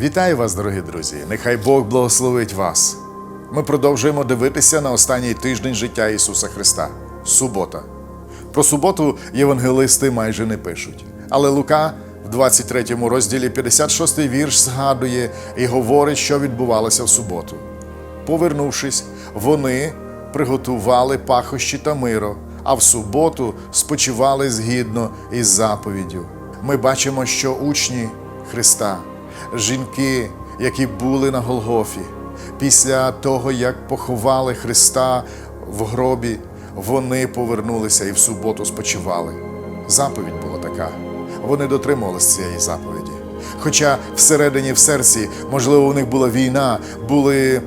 Вітаю вас, дорогі друзі! Нехай Бог благословить вас. Ми продовжуємо дивитися на останній тиждень життя Ісуса Христа субота. Про суботу євангелисти майже не пишуть. Але Лука в 23 розділі 56 вірш згадує і говорить, що відбувалося в суботу. Повернувшись, вони приготували пахощі та миро, а в суботу спочивали згідно із заповіддю. Ми бачимо, що учні Христа, жінки, які були на Голгофі, після того, як поховали Христа в гробі, вони повернулися і в суботу спочивали. Заповідь була така. Вони дотримувалися цієї заповіді. Хоча всередині в серці, можливо, у них була війна, були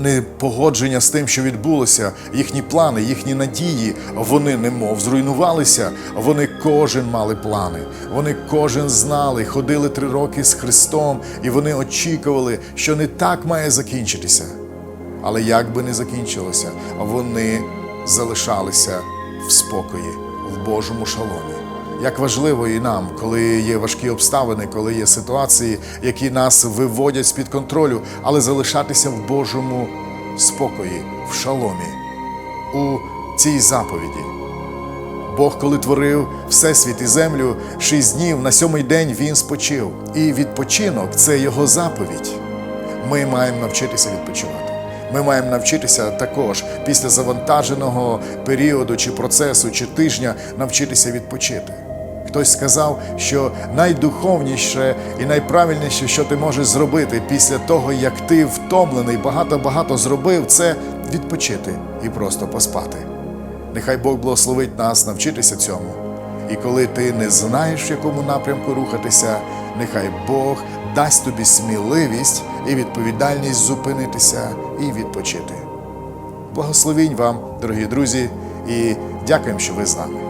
непогодження з тим, що відбулося, їхні плани, їхні надії, вони немов зруйнувалися. Вони кожен мали плани. Вони кожен знали, ходили три роки з Христом, і вони очікували, що не так має закінчитися. Але як би не закінчилося, вони залишалися в спокої, в Божому шаломі. Як важливо і нам, коли є важкі обставини, коли є ситуації, які нас виводять з-під контролю, але залишатися в Божому спокої, в шаломі, у цій заповіді. Бог, коли творив Всесвіт і землю, шість днів на сьомий день він спочив. І відпочинок це його заповідь. Ми маємо навчитися відпочивати. Ми маємо навчитися також після завантаженого періоду чи процесу, чи тижня навчитися відпочити. Хтось сказав, що найдуховніше і найправильніше, що ти можеш зробити після того, як ти втомлений, багато-багато зробив, це відпочити і просто поспати. Нехай Бог благословить нас навчитися цьому. І коли ти не знаєш, в якому напрямку рухатися, нехай Бог дасть тобі сміливість і відповідальність зупинитися і відпочити. Благословінь вам, дорогі друзі, і дякуємо, що ви з нами.